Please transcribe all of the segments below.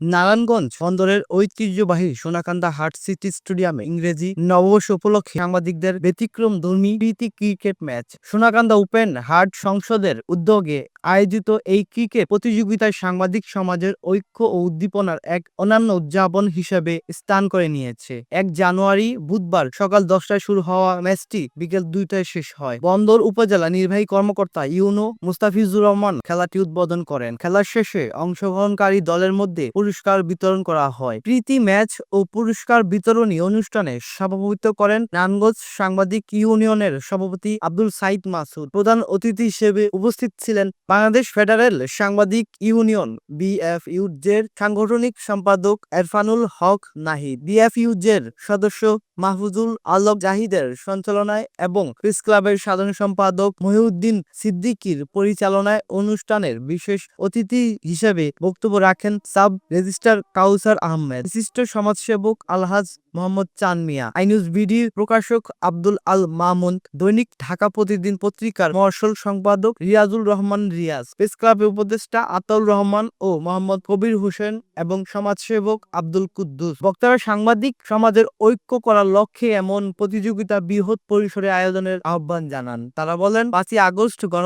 নারায়ণগঞ্জ বন্দরের ঐতিহ্যবাহী সোনাকান্দা হাট সিটি স্টেডিয়ামে ইংরেজি নববর্ষ উপলক্ষে সাংবাদিকদের ব্যতিক্রম ধর্মী cricket match. Sonakanda open heart সংসদের উদ্যোগে আয়োজিত এই ক্রিকেট প্রতিযোগিতায় সাংবাদিক সমাজের ঐক্য ও উদ্দীপনার এক অন্যান্য উদযাপন হিসেবে স্থান করে নিয়েছে। এক জানুয়ারি বুধবার সকাল দশটায় শুরু হওয়া ম্যাচটি বিকেল দুইটায় শেষ হয়। বন্দর উপজেলা নির্বাহী কর্মকর্তা ইউনো মুস্তাফিজুর রহমান খেলাটি উদ্বোধন করেন। খেলার শেষে অংশগ্রহণকারী দলের মধ্যে পুরস্কার বিতরণ করা হয়। প্রীতি ম্যাচ ও পুরস্কার বিতরণী অনুষ্ঠানে সভাপতিত্ব করেন নানগঞ্জ সাংবাদিক ইউনিয়নের সভাপতি আব্দুল সাইদ মাসুদ। প্রধান অতিথি হিসেবে উপস্থিত ছিলেন বাংলাদেশ ফেডারেল সাংবাদিক ইউনিয়ন, বিএফইউজের সাংগঠনিক সম্পাদক এরফানুল হক নাহিদ বিএফইউজের সদস্য মাহফুজুল আলম জাহিদের সঞ্চালনায় এবং প্রেস ক্লাবের সাধারণ সম্পাদক মহিউদ্দিন সিদ্দিকীর পরিচালনায় অনুষ্ঠানের বিশেষ অতিথি হিসেবে বক্তব্য রাখেন সাব রেজিস্ট্রার কাউসার আহমেদ। বিশিষ্ট সমাজসেবক আলহাজ মোহাম্মদ চান মিয়া। আইনিউজ বিডি প্রকাশক আব্দুল আল মামুন। দৈনিক ঢাকা প্রতিদিন পত্রিকার মর্শল সম্পাদক রিয়াজুল রহমান রিয়াজ। প্রেস ক্লাবের উপদেষ্টা আতাউর রহমান ও মোহাম্মদ কবির হোসেন এবং সমাজসেবক আব্দুল কুদ্দুস। বক্তারা সাংবাদিক, সমাজের ঐক্য করার লক্ষ্যে এমন প্রতিযোগিতা বৃহৎ পরিসরে আয়োজনের আহ্বান জানান। তারা বলেন, পাঁচই আগস্ট গণ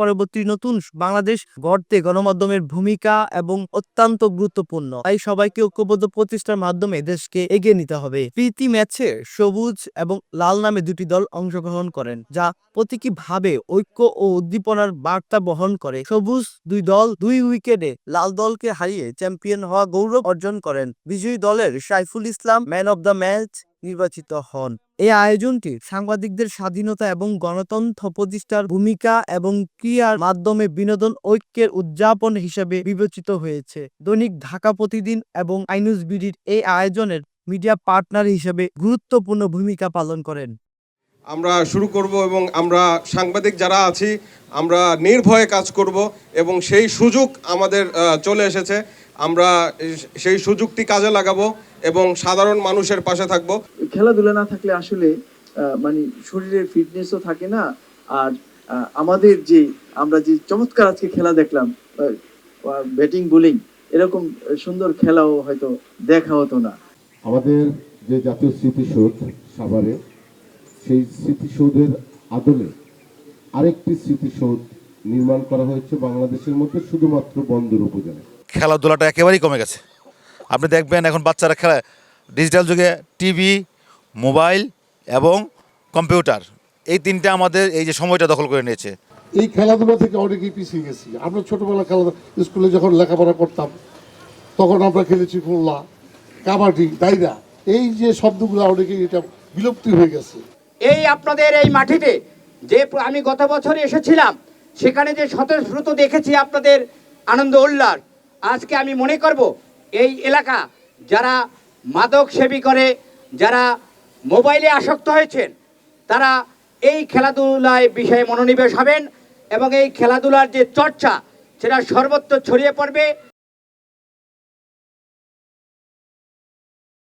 পরবর্তী নতুন বাংলাদেশ গড়তে গণমাধ্যমের ভূমিকা এবং অত্যন্ত গুরুত্বপূর্ণ। তাই সবাইকে ঐক্যবদ্ধ প্রতিষ্ঠার মাধ্যমে দেশকে এগিয়ে নিতে হবে। প্রীতি ম্যাচে সবুজ এবং লাল নামে দুটি দল অংশগ্রহণ করেন, যা প্রতীকীভাবে ঐক্য ও উদ্দীপনার বার্তা বহন করে। সবুজ দুই দল দুই উইকেটে লাল দলকে হারিয়ে চ্যাম্পিয়ন হওয়া গৌরব অর্জন করেন। বিজয়ী দলের Saiful Islam man of the match নির্বাচিত হন। এই আয়োজনটি সাংবাদিকদের স্বাধীনতা এবং গণতন্ত্র প্রতিষ্ঠার ভূমিকা এবং ক্রিয়ার মাধ্যমে বিনোদন ঐক্যের উদযাপন হিসেবে বিবেচিত হয়েছে। দৈনিক ঢাকা প্রতিদিন এবং আইনুজ বিডির এই আয়োজনের মিডিয়া পার্টনার হিসেবে গুরুত্বপূর্ণ ভূমিকা পালন করেন। আমরা শুরু করব এবং আমরা সাংবাদিক যারা আছি আমরা নির্ভয়ে কাজ করব এবং সেই সুযোগ আমাদের চলে এসেছে। আমরা সেই সুযোগটি কাজে লাগাবো এবং সাধারণ মানুষের পাশে থাকব। খেলাধুলা না থাকলে আসলে মানে শরীরের ফিটনেসও থাকে না। আর আমাদের যে আমরা যে চমৎকার আজকে খেলা দেখলাম ব্যাটিং বোলিং এরকম সুন্দর খেলাও হয়তো দেখা হতো না। আমাদের যে জাতীয় স্মৃতিসৌধ সাভারে সেই স্মৃতিসৌধের আদলে আরেকটি স্মৃতিসৌধ নির্মাণ করা হয়েছে বাংলাদেশের মধ্যে শুধুমাত্র বন্দর উপজেলায়। খেলাধুলাটা একেবারেই কমে গেছে। আপনি দেখবেন এখন বাচ্চারা খেলা ডিজিটাল যুগে টিভি মোবাইল এবং কম্পিউটার এই তিনটা আমাদের এই যে সময়টা দখল করে নিয়েছে। এই খেলাধুলা থেকে অনেকেই পিছিয়ে গেছি। আমরা ছোটবেলা খেলা স্কুলে যখন লেখাপড়া করতাম তখন আমরা খেলেছি খুলনা কাবাডি, দাইরা, এই যে শব্দগুলো অনেকেই এটা বিলুপ্তি হয়ে গেছে। এই আপনাদের এই মাটিতে যে আমি গত বছর এসেছিলাম, সেখানে যে স্বতঃস্ফূর্ত দেখেছি আপনাদের আনন্দ উল্লাস। আজকে আমি মনে করব, এই এলাকা যারা মাদক সেবী করে, যারা মোবাইলে আসক্ত হয়েছেন, তারা এই খেলাধুলায় বিষয়ে মনোনিবেশ হবেন এবং এই খেলাধুলার যে চর্চা, সেটা সর্বত্র ছড়িয়ে পড়বে।